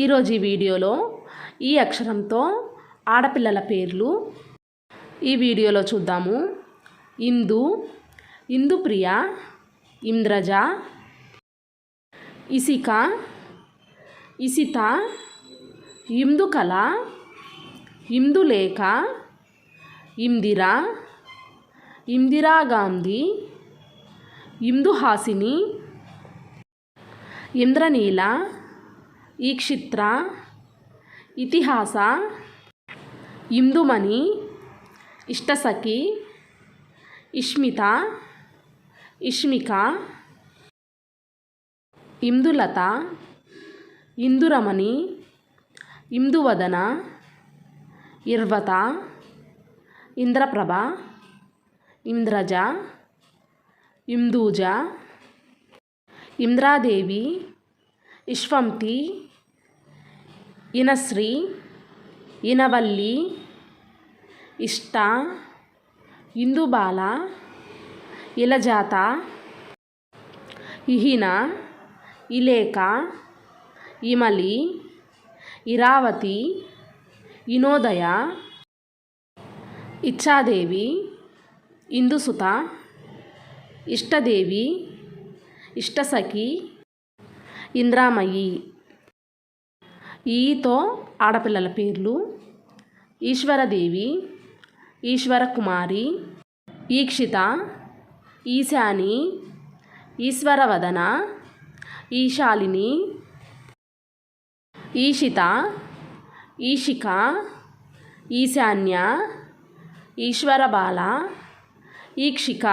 ఈరోజు ఈ వీడియోలో ఈ అక్షరంతో ఆడపిల్లల పేర్లు. ఈ వీడియోలో చూద్దాము. ఇందు ఇందుప్రియ ఇంద్రజ ఇసిక ఇసిత ఇందుకల ఇందులేఖ ఇందిర ఇందిరాగాంధీ ఇందుహాసిని ఇంద్రనీల ఈక్షిత్ర ఇతిహాస ఇందుమణి ఇష్టసఖి ఇష్మిత ఇష్మిక ఇందులత ఇందురమణి ఇందువదన ఇర్వత ఇంద్రప్రభ ఇంద్రజ ఇందూజ ఇంద్రాదేవి ఇష్వంతి ಇನಶ್ರೀ ಇನವಲ್ಲಿ, ಇಷ್ಟ, ಇಂದುಬಾಲ, ಇಲಜಾತ, ಇಹಿನ, ಇಲೇಕ, ಇಮಲಿ, ಇರಾವತಿ, ಇನೋದಯ, ಇಚ್ಛಾದೇವಿ, ಇಂದುಸುತ, ಇಷ್ಟದೇವಿ, ಇಷ್ಟಸಖಿ, ಇಂದ್ರಾಮಯಿ. ఈతో ఆడపిల్లల పేర్లు ఈశ్వరదేవి ఈశ్వరకుమారి ఈక్షిత ఈశాని ఈశ్వరవదన ఈశాలిని ఈషిత ఈషిక ఈశాన్య ఈశ్వరబాల ఈక్షిక.